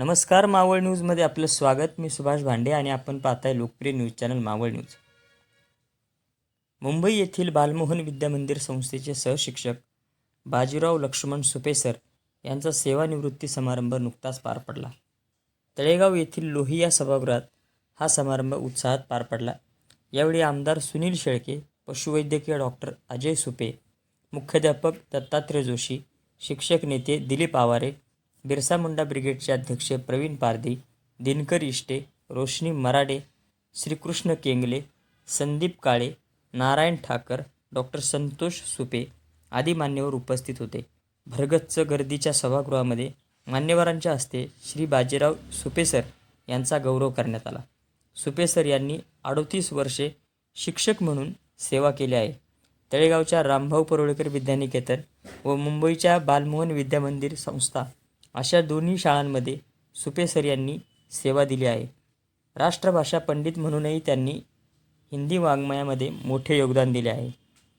नमस्कार मावळ न्यूजमध्ये आपलं स्वागत. मी सुभाष भांडे आणि आपण पाहताय लोकप्रिय news channel Maval news. Mumbai येथील बालमोहन विद्यामंदिर संस्थेचे सहशिक्षक बाजीराव लक्ष्मण सुपेसर यांचा सेवानिवृत्ती समारंभ नुकताच पार पडला. तळेगाव येथील लोहिया सभागृहात हा समारंभ उत्साहात पार पडला. यावेळी आमदार सुनील शेळके पशुवैद्यकीय डॉक्टर अजय सुपे मुख्याध्यापक दत्तात्रय जोशी शिक्षक नेते दिलीप आवारे बिरसा मुंडा ब्रिगेडचे अध्यक्ष प्रवीण पारधी दिनकर इष्टे रोशनी मराडे श्रीकृष्ण केंगले संदीप काळे नारायण ठाकर डॉक्टर संतोष सुपे आदी मान्यवर उपस्थित होते. भरगच्च गर्दीच्या सभागृहामध्ये मान्यवरांच्या हस्ते श्री बाजीराव सुपेसर यांचा गौरव करण्यात आला. सुपेसर यांनी अडोतीस वर्षे शिक्षक म्हणून सेवा केली आहे. तळेगावच्या रामभाऊ परोळेकर विद्यानिकेतन व मुंबईच्या बालमोहन विद्यामंदिर संस्था अशा दोन्ही शाळांमध्ये सुपेसर यांनी सेवा दिली आहे. राष्ट्रभाषा पंडित म्हणूनही त्यांनी हिंदी वाङ्मयामध्ये मोठे योगदान दिले आहे.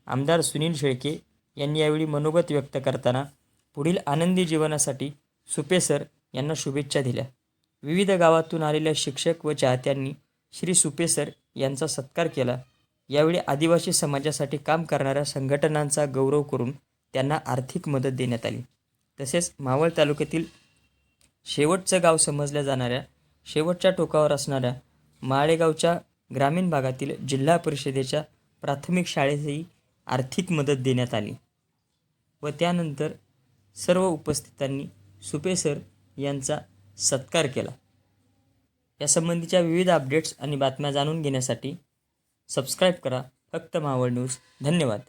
आमदार सुनील शेळके यांनी यावेळी मनोगत व्यक्त करताना पुढील आनंदी जीवनासाठी सुपेसर यांना शुभेच्छा दिल्या. विविध गावातून आलेल्या शिक्षक व चाहत्यांनी श्री सुपेसर यांचा सत्कार केला. यावेळी आदिवासी समाजासाठी काम करणाऱ्या संघटनांचा गौरव करून त्यांना आर्थिक मदत देण्यात आली. तसेच मावळ तालुक्यातील शेवटचं गाव समजल्या जाणाऱ्या शेवटच्या टोकावर असणाऱ्या माळेगावच्या ग्रामीण भागातील जिल्हा परिषदेच्या प्राथमिक शाळेतही आर्थिक मदत देण्यात आली व त्यानंतर सर्व उपस्थितांनी सुपेसर यांचा सत्कार केला. यासंबंधीच्या विविध अपडेट्स आणि बातम्या जाणून घेण्यासाठी सबस्क्राईब करा. फक्त मावळ न्यूज धन्यवाद.